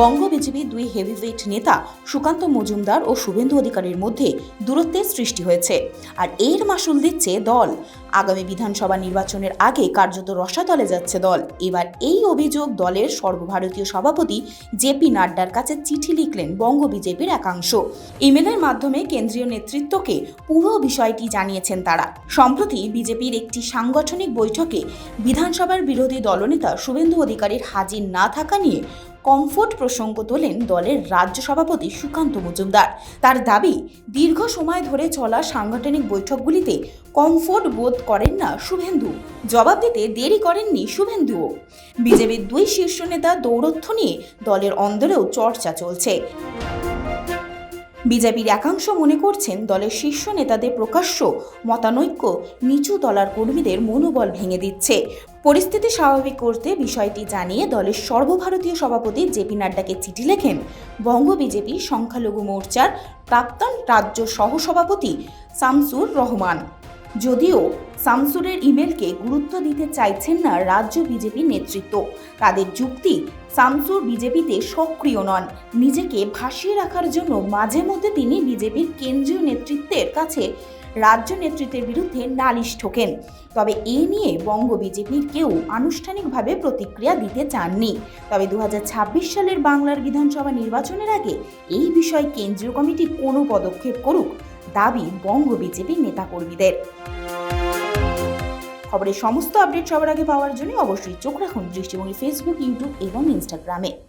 বঙ্গ বিজেপির দুই হেভিওয়েট নেতা সুকান্ত মজুমদার ও শুভেন্দু অধিকারীর মধ্যে দূরত্বের সৃষ্টি হয়েছে। আর এর মাসুল দিচ্ছে দল। আগামী বিধানসভা নির্বাচনের আগে কার্যত রসাতলে যাচ্ছে দল। এবার এই অভিযোগ দলের সর্বভারতীয় সভাপতি জেপি নাড্ডার কাছে চিঠি লিখলেন বঙ্গ বিজেপির একাংশ। ইমেলের মাধ্যমে কেন্দ্রীয় নেতৃত্বকে পুরো বিষয়টি জানিয়েছেন তারা। সম্প্রতি বিজেপির একটি সাংগঠনিক বৈঠকে বিধানসভার বিরোধী দলনেতা শুভেন্দু অধিকারীর হাজির না থাকা নিয়ে কমফোর্ট প্রসঙ্গ তোলেন দলের রাজ্য সভাপতি সুকান্ত মজুমদার। তার দাবি, দীর্ঘ সময় ধরে চলা সাংগঠনিক বৈঠকগুলিতে কমফোর্ট বোধ করেন না শুভেন্দু। জবাব দিতে দেরি করেননি শুভেন্দুও। বিজেপির দুই শীর্ষ নেতা দৌরত্ব নিয়ে দলের অন্দরেও চর্চা চলছে। বিজেপির একাংশ মনে করছেন দলের শীর্ষ নেতাদের প্রকাশ্য মতানৈক্য নিচু দলার কর্মীদের মনোবল ভেঙে দিচ্ছে। পরিস্থিতি স্বাভাবিক করতে বিষয়টি জানিয়ে দলের সর্বভারতীয় সভাপতি জেপি নাড্ডাকে চিঠি লেখেন বঙ্গ বিজেপি সংখ্যালঘু মোর্চার প্রাক্তন রাজ্য সহসভাপতি শামসুর রহমান। যদিও শামসুরের ইমেলকে গুরুত্ব দিতে চাইছেন না রাজ্য বিজেপি নেতৃত্ব। তাদের যুক্তি, শামসুর বিজেপিতে সক্রিয় নন। নিজেকে ভাসিয়ে রাখার জন্য মাঝে মধ্যে তিনি বিজেপির কেন্দ্রীয় নেতৃত্বের কাছে রাজ্য নেতৃত্বের বিরুদ্ধে নালিশ ঠোকেন। তবে এ নিয়ে বঙ্গ বিজেপির কেউ আনুষ্ঠানিকভাবে প্রতিক্রিয়া দিতে চাননি। তবে দু হাজার ছাব্বিশ সালের বাংলার বিধানসভা নির্বাচনের আগে এই বিষয়ে কেন্দ্রীয় কমিটি কোনো পদক্ষেপ করুক দাবি বঙ্গ বিজেপির নেতাকর্মীদের। খবরের সমস্ত আপডেট সবার আগে পাওয়ার জন্য অবশ্যই চোখ রাখুন দৃষ্টিভঙ্গি ফেসবুক ইউটিউব এবং ইনস্টাগ্রামে